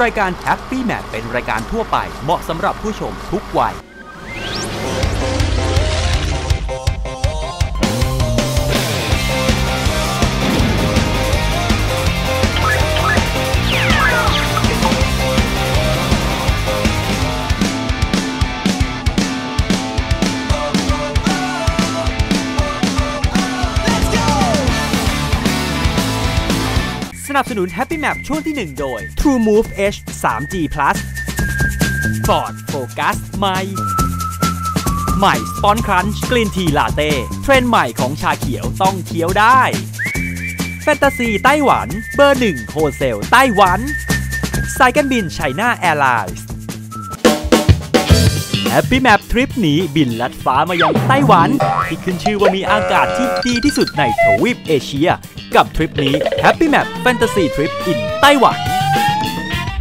รายการ Happy Map เป็นรายการทั่วไปเหมาะสำหรับผู้ชมทุกวัย นับสนุน Happy Map ช่วงที่ 1 โดย True Move H 3G Plus Ford Focus ใหม่ใหม่ Spon Crunch Green Tea Latte เทรนด์ใหม่ของชาเขียวต้องเคี้ยวได้ แฟนตาซีไต้หวัน เบอร์หนึ่งโฮเซลไต้หวันสายการบินไชน่าแอร์ไลน์ Happy Map ทริปนี้บินลัดฟ้ามายังไต้หวัน ที่ขึ้นชื่อว่ามีอากาศที่ดีที่สุดในทวีปเอเชีย กับทริปนี้ Happy Map Fantasy Trip in ไต้หวัน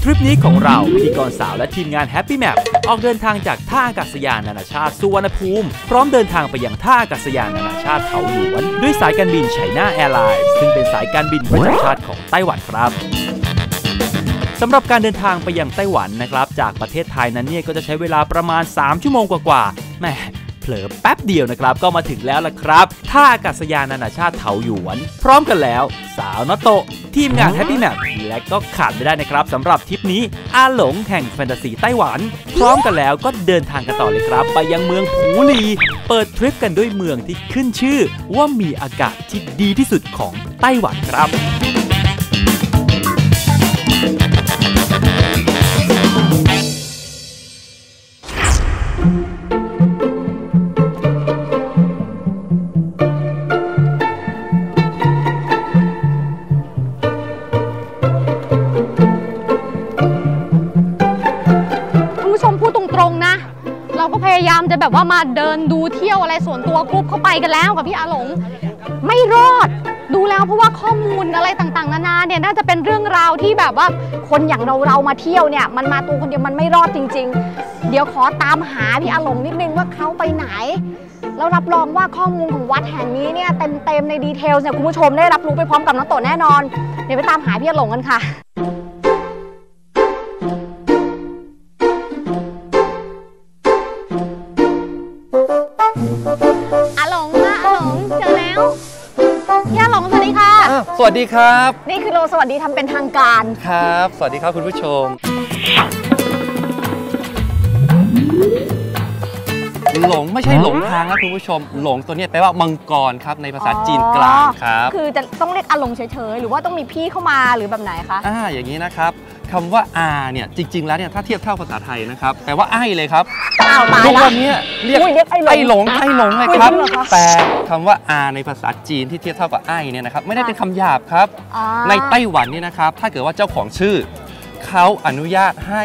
ทริปนี้ของเราพิธีกรสาวและทีมงาน Happy Map ออกเดินทางจากท่าอากาศยานนานาชาติสุวรรณภูมิ พร้อมเดินทางไปยังท่าอากาศยานนานาชาติเถาหยวน ด้วยสายการบินไชน่าแอร์ไลน์ซึ่งเป็นสายการบินประจำชาติของไต้หวันครับสำหรับการเดินทางไปยังไต้หวันนะครับ จากประเทศไทยนั้นเนี่ยก็จะใช้เวลาประมาณ 3 ชั่วโมงกว่าๆแหม ลอแป๊บเดียวนะครับ ก็มาถึงแล้วล่ะครับท่าอากาศยานนานาชาติเถาหยวน พร้อมกันแล้ว สาวนโตะทีมงาน Happy Map และก็ขาดไม่ได้นะครับสำหรับทริปนี้อาหลงแห่งแฟนตาซีไต้หวัน พร้อมกันแล้วก็เดินทางกันต่อเลยครับ ไปยังเมืองผูหลี เปิดทริปกันด้วยเมืองที่ขึ้นชื่อว่ามีอากาศที่ดีที่สุดของไต้หวันครับ แบบว่ามาเดินดูเที่ยวอะไรส่วนตัวกรุ๊ปเข้าไปกันแล้วกับพี่อาหลง ไม่รอดดูแล้วเพราะว่าข้อมูลอะไรต่างๆ นานาเนี่ยน่าจะเป็นเรื่องราวที่แบบว่าคนอย่างเราเรามาเที่ยวเนี่ย มันมาตัวคนเดียวมันไม่รอดจริง ๆ เดี๋ยวขอตามหาพี่อาหลงนิดนึงว่าเขาไปไหนแล้วรับรองว่าข้อมูลของวัดแห่งนี้เนี่ยเต็มๆในดีเทลเนี่ยคุณผู้ชมได้รับรู้ไปพร้อมกับน้องโตแน่นอน เดี๋ยวไปตามหาพี่อาหลงกันค่ะ วสวัสดีครับ นี่คือโลสวัสดีทำเป็นทางการ ครับ สวัสดีครับคุณผู้ชม หลงไม่ใช่หลงทางนะคุณผู้ชม หลงตัวเนี้ยแปลว่ามังกรครับในภาษาจีนกลางครับ คือจะต้องเรียกอาหลงเฉยๆ หรือว่าต้องมีพี่เข้ามาหรือแบบไหนคะ อ่า อย่างนี้นะครับคำว่าอาเนี่ยจริง ๆ แล้วเนี่ยถ้าเทียบเท่าภาษาไทยนะครับแปลว่าไอ้เลยครับอ้าวตายทุกละวันเนี้ยเรียกอุ้ยเรียกไอ้หลงไอ้หลงไอ้หลงเลยครับอุ้ยจริงเหรอคะแต่คำว่าอาในภาษาจีนที่เทียบเท่ากับไอ้เนี่ยนะครับไม่ได้เป็นคำหยาบครับอ่าในไต้หวันเนี่ยนะครับถ้าเกิดว่าเจ้าของชื่อเขาอนุญาตให้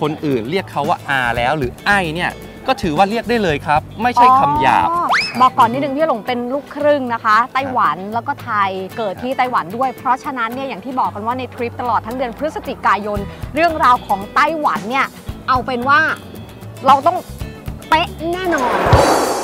คนอื่นเรียกเขาว่าอาแล้วหรือไอ้เนี่ย ก็ถือว่าเรียกได้เลยครับ ไม่ใช่คำหยาบอ๋อบอกก่อนนิดนึงพี่หลงเป็นลูกครึ่งนะคะ ไต้หวันแล้วก็ไทยเกิดที่ไต้หวันด้วย เพราะฉะนั้นเนี่ยอย่างที่บอกกันว่าในทริปตลอดทั้งเดือนพฤศจิกายน เรื่องราวของไต้หวันเนี่ยเอาเป็นว่าเราต้องเป๊ะแน่นอน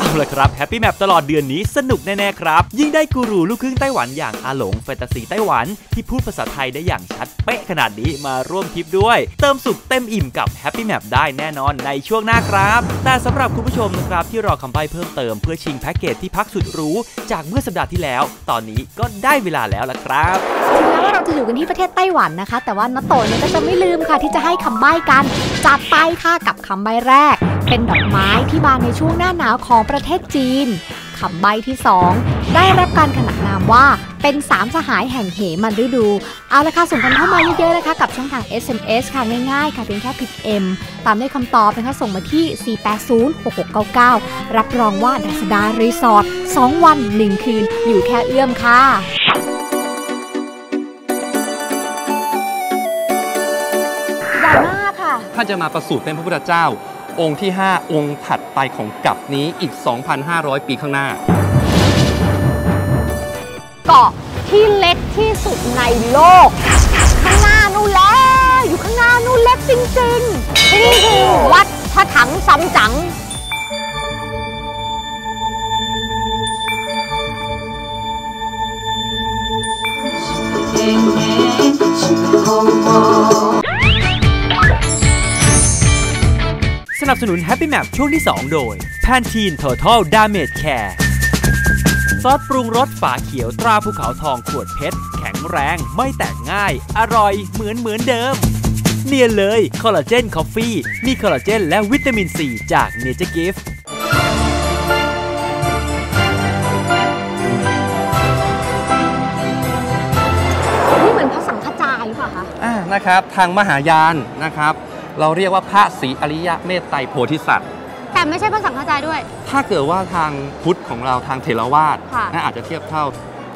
เอาละครับ Happy Map ตลอดเดือนนี้สนุกแน่ ๆ ครับ ยิ่งได้กูรูลูกครึ่งไต้หวันอย่างอาหลงแฟนตาซีไต้หวัน ที่พูดภาษาไทยได้อย่างชัดเป๊ะขนาดนี้มาร่วมทริปด้วย เติมสุขเต็มอิ่มกับ Happy Map ได้แน่นอนในช่วงหน้าครับ แต่สำหรับคุณผู้ชมนะครับที่รอคำใบ้เพิ่มเติมเพื่อชิงแพ็กเกจที่พักสุดหรูจากเมื่อสัปดาห์ที่แล้ว ตอนนี้ก็ได้เวลาแล้วละครับถึงแม้ว่าเราจะอยู่กันที่ประเทศไต้หวันนะคะ แต่ว่าน้าโตเนี่ยก็จะไม่ลืมค่ะที่จะให้คำใบ้กันจัดไปค่ะกับคำใบ้แรกเป็นดอกไม้ที่บานในช่วงหน้าหนาวของประเทศจีนคำใบ้ที่ 2 ได้รับการขนานนามว่าเป็นสามสหายแห่งเหมันฤดู เอาละค่ะส่งกันเข้ามาเยอะๆนะคะกับช่องทาง SMS ค่ะง่ายๆ ค่ะเพียงแค่พิมพ์ M ตามด้วยคำตอบนะคะส่งมาที่ 4806699 รับรองว่าดัสดารีสอร์ท2วัน 1 คืน อยู่แค่เอื้อมค่ะใหญ่มากค่ะถ้าจะมาประสูติเป็นพระพุทธเจ้า องค์ที่ 5 องค์ถัดไปของกับนี้อีก 2,500 ปีข้างหน้า เกาะที่เล็กที่สุดในโลก ข้างหน้านู่นแล้ว อยู่ข้างหน้านู่นเล็กจริงๆที่นี่คือวัดพระถังซัมจังเอง นับสนุน Happy Map ช่วงที่ 2 โดย Pantene Total Damage Care ซอสปรุงรสฝาเขียวตราภูเขาทองขวดเพชร แข็งแรงไม่แตกง่าย อร่อยเหมือนเหมือนเดิม เนียนเลยคอลลาเจนคอฟฟี่มีคอลลาเจนและวิตามินซีจากเนเจอร์กิฟนี่เหมือนพระสังฆจายหรือเปล่าคะ อ่านะครับทางมหายานนะครับ เราเรียกว่าพระศรีอริยะเมตไตรโพธิสัตว์ แต่ไม่ใช่พระสังฆจายด้วย ถ้าเกิดว่าทางพุทธของเราทางเทรวาสค่ะ น่าอาจจะเทียบเท่า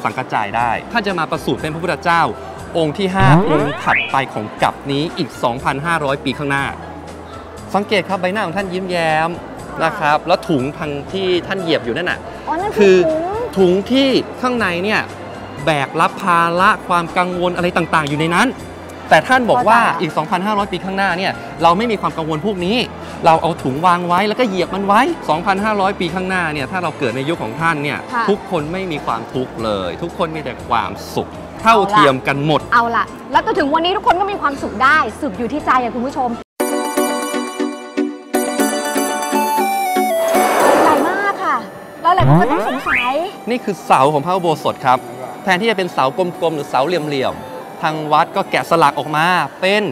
สังกัจจายได้ ถ้าจะมาประสูติเป็นพระพุทธเจ้า องค์ที่ 5 องค์ถัดไปของกับนี้อีก 2,500 ปีข้างหน้า สังเกตครับใบหน้าของท่านยิ้มแย้มนะครับ แล้วถุงทางที่ท่านเหยียบอยู่นั่นน่ะ อ๋อนั่นคืคืออถุงที่ข้างในเนี่ยแบกรับภาระความกังวลอะไรต่างๆ อยู่ในนั้น แต่ท่านบอกว่าอีก 2,500 ปีข้างหน้าเนี่ยเราไม่มีความกังวลพวกนี้ เราเอาถุงวางไว้แล้วก็เหยียบมันไว้ 2,500 ปีข้างหน้าเนี่ยถ้าเราเกิดในยุคของท่านเนี่ยค่ะทุกคนไม่มีความทุกข์เลย ทุกคนมีแต่ความสุขเท่าเทียมกันหมด เอาล่ะ แล้วก็ถึงวันนี้ทุกคนก็มีความสุขได้สุขอยู่ที่ใจอะคุณผู้ชมใหญ่มากค่ะ แล้วหลายคนก็ต้องสงสัย นี่คือเสาของพระอุโบสถครับ แทนที่จะเป็นเสากลมๆ หรือเสาเหลี่ยมๆ ทางวัดก็แกะสลักออกมาเป็น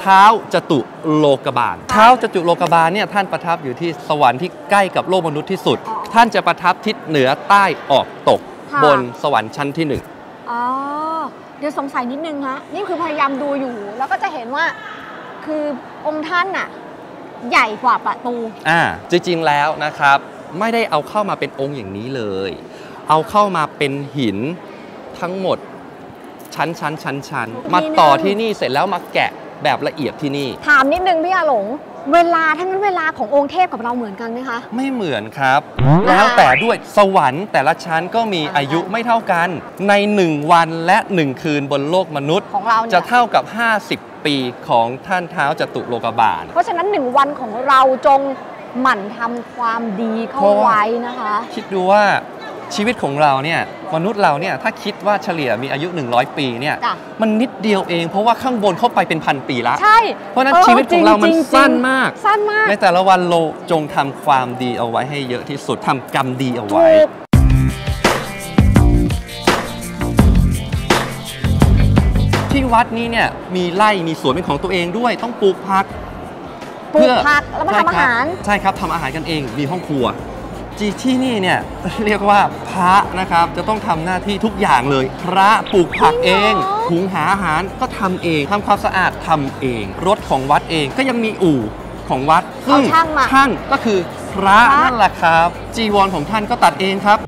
เท้าจตุโลกบาล เท้าจตุโลกบาลเนี่ยท่านประทับอยู่ที่สวรรค์ที่ใกล้กับโลกมนุษย์ที่สุดอ๋อท่านจะประทับทิศเหนือใต้ออกตก ค่ะ บนสวรรค์ชั้นที่หนึ่ง อ๋อ เดี๋ยวสงสัยนิดนึงฮะ นี่คือพยายามดูอยู่ แล้วก็จะเห็นว่า คือองค์ท่านน่ะ ใหญ่กว่าประตู อ่าจริงๆแล้วนะครับไม่ได้เอาเข้ามาเป็นองค์อย่างนี้เลย เอาเข้ามาเป็นหินทั้งหมด ชั้นชั้นชั้นชั้นทีมานึงต่อที่นี่เสร็จแล้วมาแกะแบบละเอียดที่นี่ ถามนิดนึงพี่อาหลง เวลาทั้งนั้นเวลาขององค์เทพกับเราเหมือนกันไหมคะ ไม่เหมือนครับ แล้วแต่ด้วยสวรรค์แต่ละชั้นก็มีอ่าอายุไม่เท่ากัน ใน 1 วันและ 1 คืนบนโลกมนุษย์ของเราเนี่ยจะเท่ากับ 50 ปีของท่านเท้าจตุโลกบาล เพราะฉะนั้นหนึ่งวันของเราจงหมั่นทำความดีเข้าเพราะว่าไว้นะคะ คิดดูว่า ชีวิตของเราเนี่ยมนุษย์เราเนี่ยถ้าคิดว่าเฉลี่ยมีอายุ 100 ปีเนี่ยจ้ะมันนิดเดียวเอง เพราะว่าข้างบนเข้าไปเป็นพันปีละใช่เพราะฉะนั้นออชีวิตของเรามันจงๆสั้นมาก สั้นมาก ในแต่ละวันเราจงทำความดีเอาไว้ให้เยอะที่สุดทำกรรมดีเอาถูไว้กที่วัดนี้เนี่ยมีไร่มีสวนเป็นของตัวเองด้วย ต้องปลูกผักปลูกผักแล้วมาทำอาหารใช่ครับทำอาหารกันเองมีห้องครัว จีที่นี่เนี่ยเรียกว่าพระนะครับจะต้องทำหน้าที่ทุกอย่างเลย พระปลูกผักเองจริงเหรอหุงหาอาหารก็ทำเองทำความสะอาดทำเอง รถของวัดเองก็ยังมีอู่ของวัดเอาช่างมาช่างก็คือพระพระนั่นแหละครับ จีวรของท่านก็ตัดเองครับ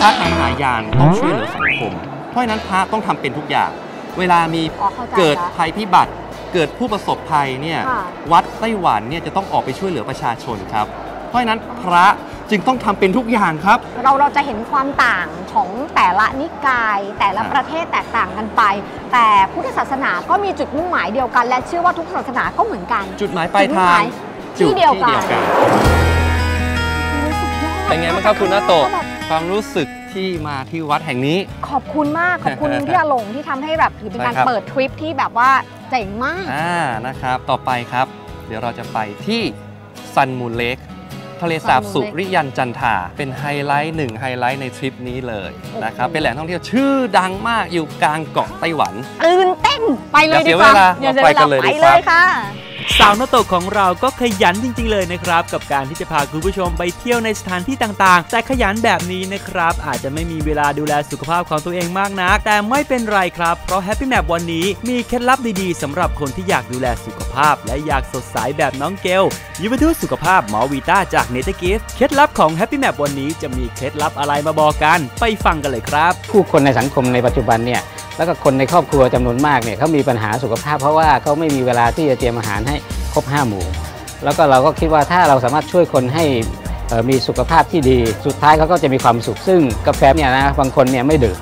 พระทางมหายานต้องช่วยเหลือสังคม เพราะฉะนั้นพระต้องทำเป็นทุกอย่าง เวลามีอ๋อเข้าใจเกิดละภัยพิบัติ เกิดผู้ประสบภัยเนี่ยค่ะวัดไต้หวันเนี่ยจะต้องออกไปช่วยเหลือประชาชนครับ เพราะฉะนั้นพระจึงต้องทำเป็นทุกอย่างครับ เราเราจะเห็นความต่างของแต่ละนิกาย แต่ละครับประเทศแตกต่างกันไป แต่พุทธศาสนาก็มีจุดมุ่งหมายเดียวกัน และเชื่อว่าทุกศาสนาก็เหมือนกัน จุดหมายปลายทางจุดมุ่งหมายที่เดียวกันจุดเป็นไงบ้างครับคุณนาโตะความรู้สึกที่มาที่วัดแห่งนี้ ขอบคุณมากขอบคุณพี่อาหลงที่ทำให้แบบถือเป็นการใช่ครับเปิดทริปที่แบบว่า เจ๋งมาก อ่านะครับ ต่อไปครับ เดี๋ยวเราจะไปที่ซันมูลเลกทะเลสาบ Sun Moon สุ Lake ริยันจันทราเป็นไฮไลท์หนึ่งไฮไลท์ในทริปนี้เลยนะครับเป็นแหล่งท่องเที่ยวชื่อดังมากอยู่กลางเกาะไต้หวันตื่นเต้นไปเลยอย่าเสีดียกว่าเวลาอย่าเสียเราเวไปกัลานเลยไปดีกเลว่ายค่ะ สาวนาโตะของเราก็ขยันจริง ๆ เลยนะครับ กับการที่จะพาคุณผู้ชมไปเที่ยวในสถานที่ต่างๆ แต่ขยันแบบนี้นะครับ อาจจะไม่มีเวลาดูแลสุขภาพของตัวเองมากนัก แต่ไม่เป็นไรครับ เพราะ Happy Map วันนี้มีเคล็ดลับดีๆสำหรับคนที่อยากดูแลสุขภาพ และอยากสดใสแบบน้องเกลยูวทูสุขภาพหมอวีต้าจากเนเธอร์กิฟเคล็ดลับของ Happy Map วันนี้จะมีเคล็ดลับอะไรมาบอกกัน ไปฟังกันเลยครับ ผู้คนในสังคมในปัจจุบันเนี่ย แล้วก็คนในครอบครัวจำนวนมากเนี่ยเขามีปัญหาสุขภาพ เพราะว่าเขาไม่มีเวลาที่จะเตรียมอาหารให้ครบห้าหมู่ แล้วก็เราก็คิดว่าถ้าเราสามารถช่วยคนให้มีสุขภาพที่ดี สุดท้ายเขาก็จะมีความสุข ซึ่งกาแฟเนี่ยนะบางคนเนี่ยไม่ดื่ม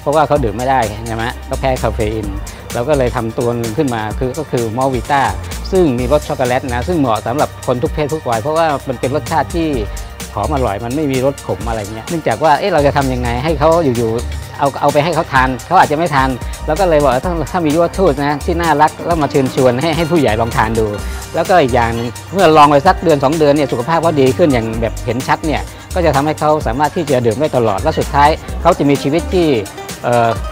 เพราะว่าเขาดื่มไม่ได้ใช่ไหมก็แพ้คาเฟอีนเราก็เลยทำตัวหนึงขึ้นมาคือก็คือมอลวิต้าซึ่งมีรสช็อกโกแลตนะ ซึ่งเหมาะสำหรับคนทุกเพศทุกวัยเพราะว่ามันเป็นรสชาติที่หอมอร่อยมันไม่มีรสขมอะไรเงี้ยเนื่องจากว่าเอ๊ะเราจะทำยังไงให้เขาอยู่ๆ เอาเอาไปให้เขาทานเขาอาจจะไม่ทาน แล้วก็เลยบอกว่าถ้าถ้ามียุวทูตนะที่น่ารักแล้วมาเชิญชวนให้ให้ผู้ใหญ่ลองทานดู แล้วก็อีกอย่างหนึ่งเมื่อลองไปสักเดือน 2 เดือนเนี่ยสุขภาพเขาดีขึ้นอย่างแบบเห็นชัดเนี่ยก็จะทำให้เขาสามารถที่จะดื่มได้ตลอดและสุดท้ายเขาจะมีชีวิตที่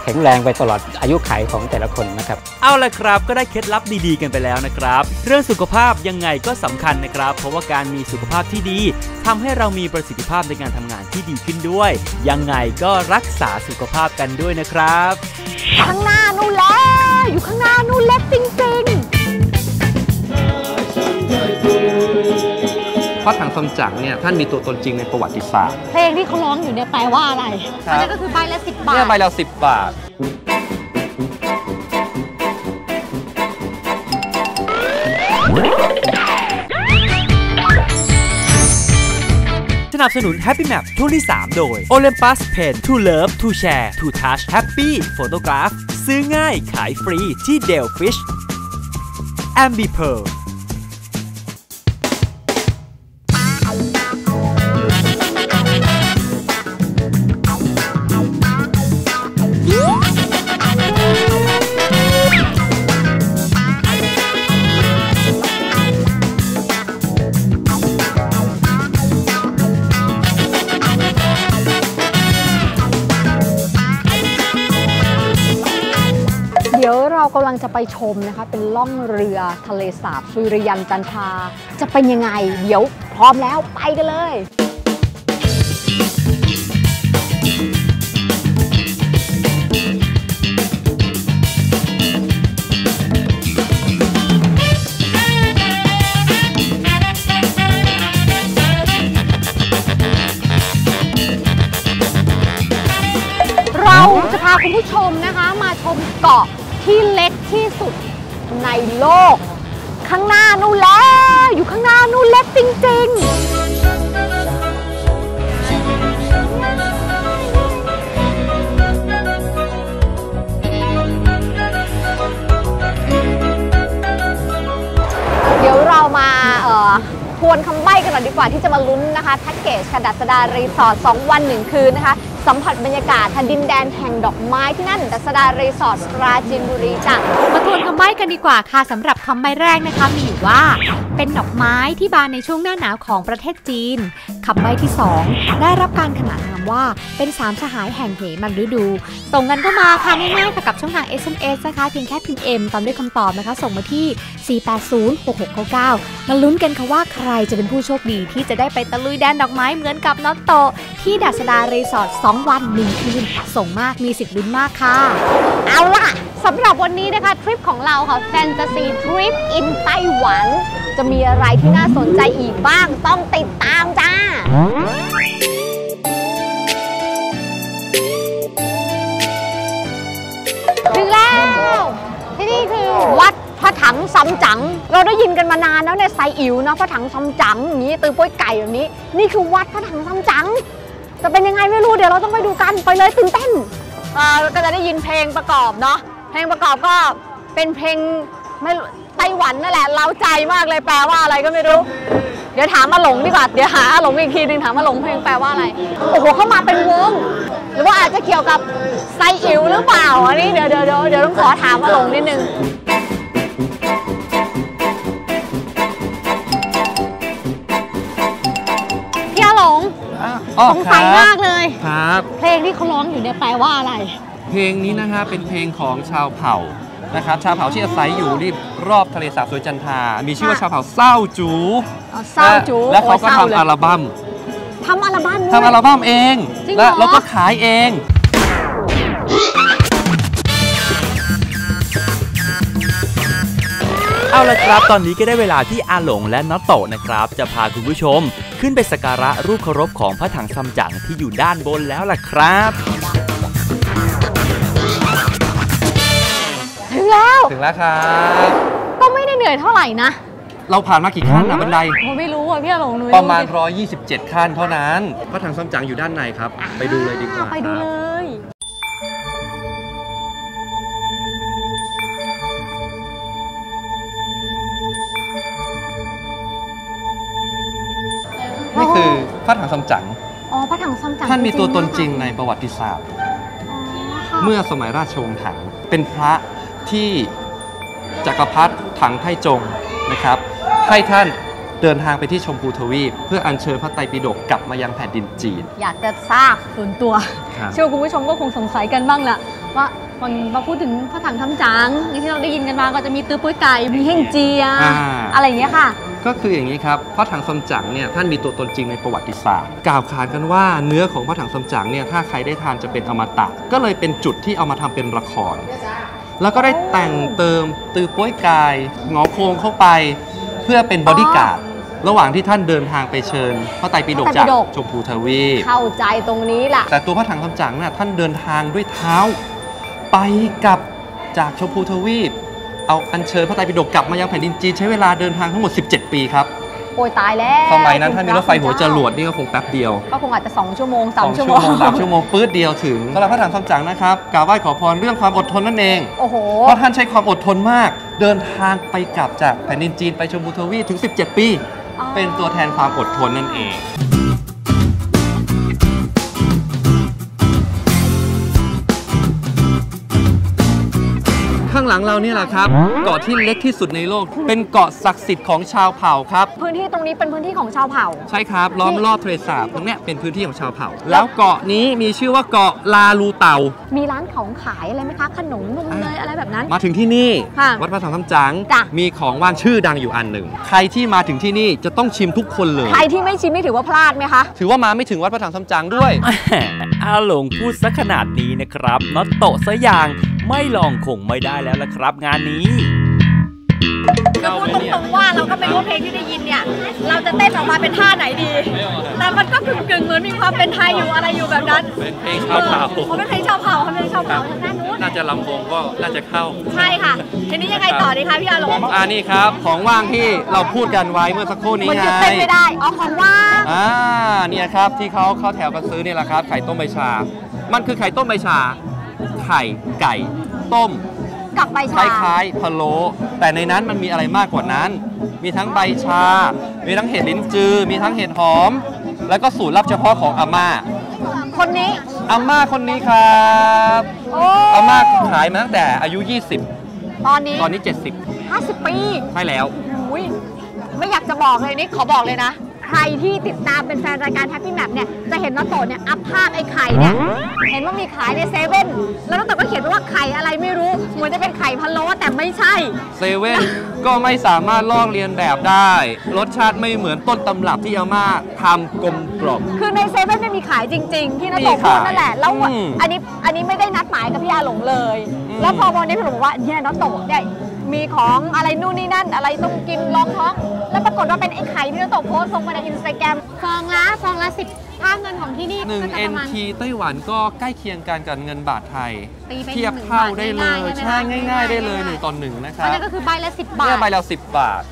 แข็งแรงไปตลอดอายุขัยของแต่ละคนนะครับ เอาละครับก็ได้เคล็ดลับดีๆกันไปแล้วนะครับ เรื่องสุขภาพยังไงก็สำคัญนะครับ เพราะว่าการมีสุขภาพที่ดีทำให้เรามีประสิทธิภาพในการทำงานที่ดีขึ้นด้วย ยังไงก็รักษาสุขภาพกันด้วยนะครับ ข้างหน้านู่นแล้ว พระถังซัมจั๋งเนี่ยท่านมีตัวตนจริงในประวัติศาสตร์ๆเพลงที่เขาร้องอยู่เนี่ยแปลว่าอะไรครับอันนั้นก็คือใบละสิบบาเนี่ยทใบละสิบบาทสนับสนุน Happy Map ช่วงที่ 3 โดย Olympus Pen to Love to Share to Touch Happy Photograph ซื้อง่ายขายฟรีที่ Dell Fish Ambi Pearl เไปชมนะคะเป็นล่องเรือทะเลสาบสุริยันจันทราจะเป็นยังไง เดี๋ยวพร้อมแล้วไปกันเลยเราจะพาคุณผู้ชมนะคะ มาชมเกาะที่เล็ก โลก ข้างหน้านู่นแล้ว อยู่ข้างหน้านู่นเล็กจริง ๆเดี๋ยวเรามาทวนคำใบ้กันหน่อยดีกว่าที่จะมาลุ้นนะคะแพ็กเกจกระดัษดารีสอร์ท2วัน 1 คืนนะคะ สัมผัสบรรยากาศทดินแดนแห่งดอกไม้ที่นั่นดัษดารีสอร์ทปราจีนบุรีจ้ะมาทวนคำใบ้กันดีกว่าค่ะสำหรับคำใบ้แรกนะคะมีอยู่ว่า เป็นดอกไม้ที่บานในช่วงหน้าหนาวของประเทศจีนคำใบ้ที่ 2 ได้รับการขนานนามว่าเป็นสามสหายแห่งเหมันฤดู ส่งกันเข้ามาค่ะง่ายๆค่ะกับช่องทาง SMS นะคะเพียงแค่พิมพ์ M ตามด้วยคำตอบนะคะ ส่งมาที่ 4806699 มาลุ้นกันค่ะว่าใครจะเป็นผู้โชคดีที่จะได้ไปตะลุยแดนดอกไม้เหมือนกับน็อตโต ที่ดัชดารีสอร์ท2 วัน 1 คืน ส่งมากมีสิทธิ์ลุ้นมากค่ะ เอาล่ะสำหรับวันนี้นะคะทริปของเราค่ะแฟนตาซีทริปอินไต้หวัน จะมีอะไรที่น่าสนใจอีกบ้างต้องติดตามจ้าถึงแล้ว ที่นี่คือวัดพระถังซัมจั๋งเราได้ยินกันมานานแล้วเนี่ยไซอิ๋วเนาะพระถังซัมจั๋งอย่างนี้ตือป้วยไก่แบบนี้ นี่คือวัดพระถังซัมจั๋ง จะเป็นยังไงไม่รู้เดี๋ยวเราต้องไปดูกันไปเลยตื่นเต้นเอ่อก็จะได้ยินเพลงประกอบเนาะเพลงประกอบก็เป็นเพลงไม่ไต้หวันนั่นแหละเราใจมากเลยแปลว่าอะไรก็ไม่รู้ เดี๋ยวถามมาหลงดีกว่าเดี๋ยวหาอาหลงอีกทีหนึ่งถามมาหลงเพลงแปลว่าอะไรโอ้โหเข้ามาเป็นวงหรือว่าอาจจะเกี่ยวกับไซอิ๋วหรือเปล่าอันนี้เดี๋ยวเดี๋ยวเดี๋ยวต้องขอถามมาหลงนิดนึง อ๋อสงสัยครับมากเลย ครับ เพลงที่เขาร้องอยู่เนี่ยแปลว่าอะไร เพลงนี้นะฮะเป็นเพลงของชาวเผ่านะครับชาวเผ่าที่อาศัยอยู่รีบรอบทะเลสาบสวยจันทรามีชื่อว่าค่ะชาวเผ่าเศร้าจูเศร้าจูและเขาก็โอ้ยศร้ทำอัลบั้มทำอัลบั้มด้วยทำอัลบั้มเองจริงเหรอและแล้วก็ขายเองเอาละครับ ตอนนี้ก็ได้เวลาที่อาหลงและน็อตโตะนะครับ จะพาคุณผู้ชม ขึ้นไปสักการะรูปเคารพของพระถังซัมจั๋งที่อยู่ด้านบนแล้วล่ะครับถึงแล้ว ถึงแล้วครับ ก็ไม่ได้เหนื่อยเท่าไหร่นะ เราผ่านมากี่ขั้นนะบันไดโอ้ไม่รู้อะพี่อาหลงหนูประมาณ 127 ขั้นเท่านั้น พระถังซัมจั๋งอยู่ด้านในครับ ไปดูเลยดีกว่าไปดูคเลรับย นี่คือพระถังซัมจั๋งอ๋อพระถังซัมจั๋งท่านมีตัวตนจริงๆในประวัติศาสตร์อ๋อค่ะเมื่อสมัยราชวงศ์ถังเป็นพระที่จักรพรรดิถังไทจงนะครับ ให้ท่านเดินทางไปที่ชมพูทวีป เพื่ออัญเชิญพระไตรปิฎกกลับมายังแผ่นดินจีน อยากจะทราบส่วนตัวครับเชื่อว่าคุณผู้ชมก็คงสงสัยกันบ้างแหละว่ามันมาพูดถึงพระถังทำจางอย่างที่เราได้ยินกันมาก็จะมีตื้อปุ้ยไก่มีเฮ่งเจียอ่าอะไรอย่างเงี้ยค่ะ ก็คืออย่างนี้ครับพระถังซัมจั๋งเนี่ยท่านมีตัวตนจริงในประวัติศาสตร์ กล่าวขานกันว่าเนื้อของพระถังซัมจั๋งเนี่ยถ้าใครได้ทานจะเป็นอมตะ ก็เลยเป็นจุดที่เอามาทำเป็นละคร แล้วก็ได้แต่งเติมตือโป้ยกายหงอโครงเข้าไป เพื่อเป็นบอดี้การ์ดระหว่างที่ท่านเดินทางไปเชิญพระไตรปิฎกพระไตรจากปิฎกชมพูทวีปเข้าใจตรงนี้ล่ะ แต่ตัวพระถังคำจังน่ะท่านเดินทางด้วยเท้า ไปกับจากชมพูทวีป เอาอัญเชิญพระไตรปิฎกกลับมายังแผ่นดินจีนใช้เวลาเดินทางทั้งหมด 17 ปีครับโอยตายแล้วสมัยนั้นถ้ามีรถไฟหัวจรวดนี่ก็คงแป๊บเดียว ก็คงอาจจะ 2 ชั่วโมงสอง3ชั่วโมงสามชั่วโมงปื๊ดเดียวถึงสำหรับพระถังคำจังนะครับกล่าวไหว้ขอพรเรื่องความอดทนนั่นเองโอ้โหเพราะท่านใช้ความอดทนมาก เดินทางไปกลับจากแผ่นดินจีนไปชมพูทวีปถึง 17 ปีอ๋อเป็นตัวแทนความอดทนนั่นเอง หลังเรานี่แหละครับ เกาะที่เล็กที่สุดในโลก เป็นเกาะศักดิ์สิทธิ์ของชาวเผ่าครับ พื้นที่ตรงนี้เป็นพื้นที่ของชาวเผ่า ใช่ครับ ล้อมรอบทะเลสาบตรงเนี้ยเป็นพื้นที่ของชาวเผ่า แล้วเกาะนี้มีชื่อว่าเกาะลาลูเต่ามีร้านของขายอะไรไหมคะ ขนมนมเนยอะไรแบบนั้น มาถึงที่นี่ ค่ะวัดพระสังฆจังจ้ะ มีของว่างชื่อดังอยู่อันหนึ่ง ใครที่มาถึงที่นี่จะต้องชิมทุกคนเลย ใครที่ไม่ชิมนี่ถือว่าพลาดไหมคะ ถือว่ามาไม่ถึงวัดพระถังซัมจั๋งด้วยแหมอาหลงพูดซะขนาดนี้นะครับน็อตโตะซะอย่าง ไม่ลองคงไม่ได้แล้วละครับงานนี้จะพูดตรงๆว่าเราก็ไม่รู้ว่าเพลงที่ได้ยินเนี่ย เราจะเต้นออกมาเป็นท่าไหนดี แต่มันก็กึ่งๆเหมือนมีความเป็นไทยอยู่อะไรอยู่แบบนั้นเป็นเพลงชาวเผ่าออเขาเป็นเพลงชาวเผ่าเขาเป็นเพลงชาวเผ่าทางด้านนู้นน่าจะลำวงก็น่าจะเข้า ใช่ค่ะทีนี้ยังไงต่อดีคะพี่อาลงอ่านี่ครับ ของว่างที่เราพูดกันไว้เมื่อสักครู่นี้มันไงหยุดเต้นไม่ได้อ๋อของว่างอ่าเนี่ยครับที่เขาเข้าแถวกันซื้อเนี่ยแหละครับไข่ต้มใบชา มันคือไข่ต้มใบชา ไข่ไก่ต้มกับใบคชา ล้ายๆพะโล้แต่ในนั้นมันมีอะไรมากกว่านั้น มีทั้งใบชา มีทั้งเห็ดลิ้นจือ มีทั้งเห็ดหอม แล้วก็สูตรลับเฉพาะของอาม่า คนนี้ อาม่าคนนี้ครับโอ้อาม่าขายมาตั้งแต่อายุตอนนี้20 ตอนนี้50 ปี70ใช่แล้ว อุ้ยไม่อยากจะบอกเลยนี่ขอบอกเลยนะ ใครที่ติดตามเป็นแฟนรายการ Happy Map เนี่ยจะเห็นน้องโตเนี่ยอัพภาพไอ้ไข่เนี่ยเห็นว่ามีขายในเซเว่นแล้วน้องโตก็เขียนไว้ว่าไข่อะไรไม่รู้เหมือนจะเป็นไข่พะโล้แต่ไม่ใช่ เซเว่นก็ไม่สามารถลอกเลียนแบบได้ รสชาติไม่เหมือนต้นตำรับที่อาม่าทำกลมกล่อม คือในเซเว่นเนี่ยมีขายจริง ๆ ที่น้องโตมีพูขาดยนั่นแหละแล้วอืม อันนี้อันนี้ไม่ได้นัดหมายกับพี่อาหลงเลยอืมแล้วพอวันนี้พี่หลงบอกว่าเนี่ยน้องโตเนี่ย มีของอะไรนู่นนี่นั่น อะไรต้องกินลองท้อง แล้วปรากฏว่าเป็นไอ้ไข่ที่น้องโตโพสต์ลงไปในอินสตาแกรมฟองละฟองละสิบค่าเงินของที่นี่หนึ่ง ก็จะประมาณ NT ไต้หวันก็ใกล้เคียงกันกับเงินบาทไทย ตีไปเทียบหนึ่งเท่าบาทได้เลยง่ายๆใช่ใช่ไหมคะง่ายๆได้เลยง่ายๆหนึ่งต่อหนึ่งนะคอัรันบนี้ก็คือใบละสิบบาเนี่ยทใบละสิบบาท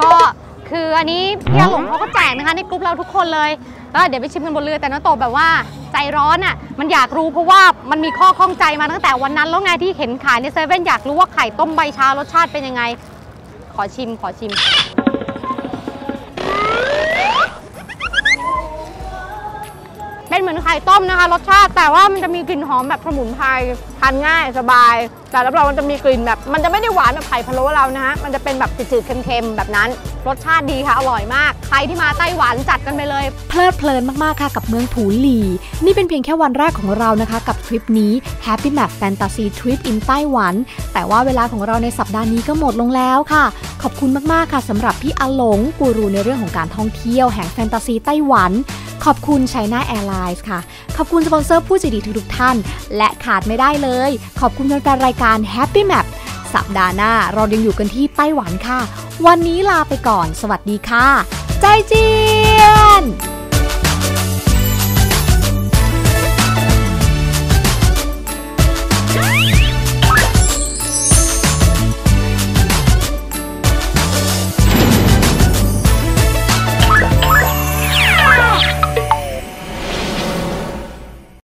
ก็คืออันนี้พี่อาหลงเขาก็แจกนะคะในกลุ่มเราทุกคนเลย ก็เดี๋ยวไปชิมกันบนเรือแต่น้องโตแบบว่าใจร้อนอะมันอยากรู้เพราะว่ามันมีข้อข้องใจมาตั้งแต่วันนั้นแล้วไงที่เห็นขายในเซเว่นอยากรู้ว่าไข่ต้มใบชารสชาติเป็นยังไง ขอชิมขอชิม ไข่ต้มนะคะรสชาติแต่ว่ามันจะมีกลิ่นหอมแบบสมุนไพรทานง่ายสบาย แต่รับรองมันจะมีกลิ่นแบบ มันจะไม่ได้หวานแบบไข่พะโล้เรานะฮะมันจะเป็นแบบจืดๆเค็มๆแบบนั้น รสชาติดีค่ะอร่อยมาก ใครที่มาไต้หวันจัดกันไปเลย เพลิดเพลินมากๆค่ะกับเมืองผูหลี นี่เป็นเพียงแค่วันแรกของเรานะคะ กับทริปนี้ Happy Map Fantasy Trip in ไต้หวัน แต่ว่าเวลาของเราในสัปดาห์นี้ก็หมดลงแล้วค่ะ ขอบคุณมากๆค่ะสำหรับพี่อาหลงกูรูในเรื่องของการท่องเที่ยวแห่งแฟนตาซีไต้หวัน ขอบคุณ China Airlines ค่ะ ขอบคุณสปอนเซอร์ผู้ใจดีทุกๆท่าน และขาดไม่ได้เลย ขอบคุณแฟนรายการ Happy Map สัปดาห์หน้าเรายังอยู่กันที่ไต้หวันค่ะ วันนี้ลาไปก่อน สวัสดีค่ะ ใจเจียน